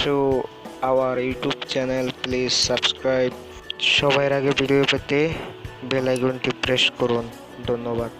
So our YouTube channel please subscribe সবাই আগে video পেতে বেল আইকনটি প্রেস করুন। ধন্যবাদ।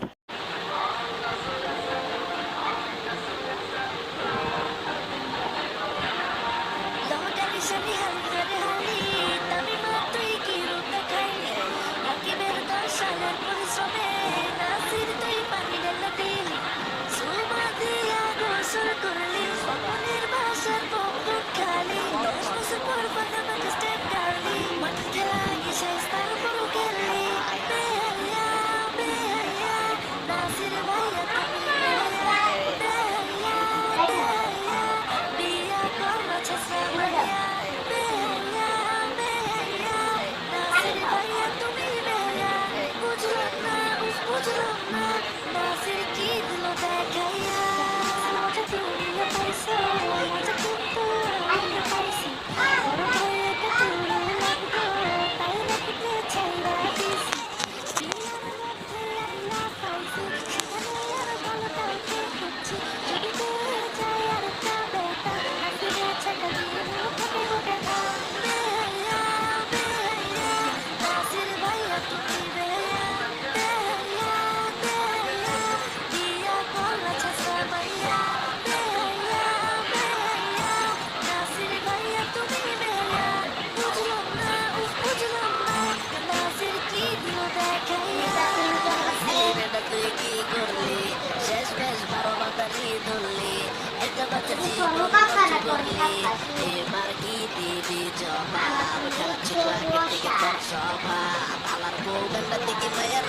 Di pergi di coba Berkarat sebuah ketika coba Apalar bukan penting ibu ya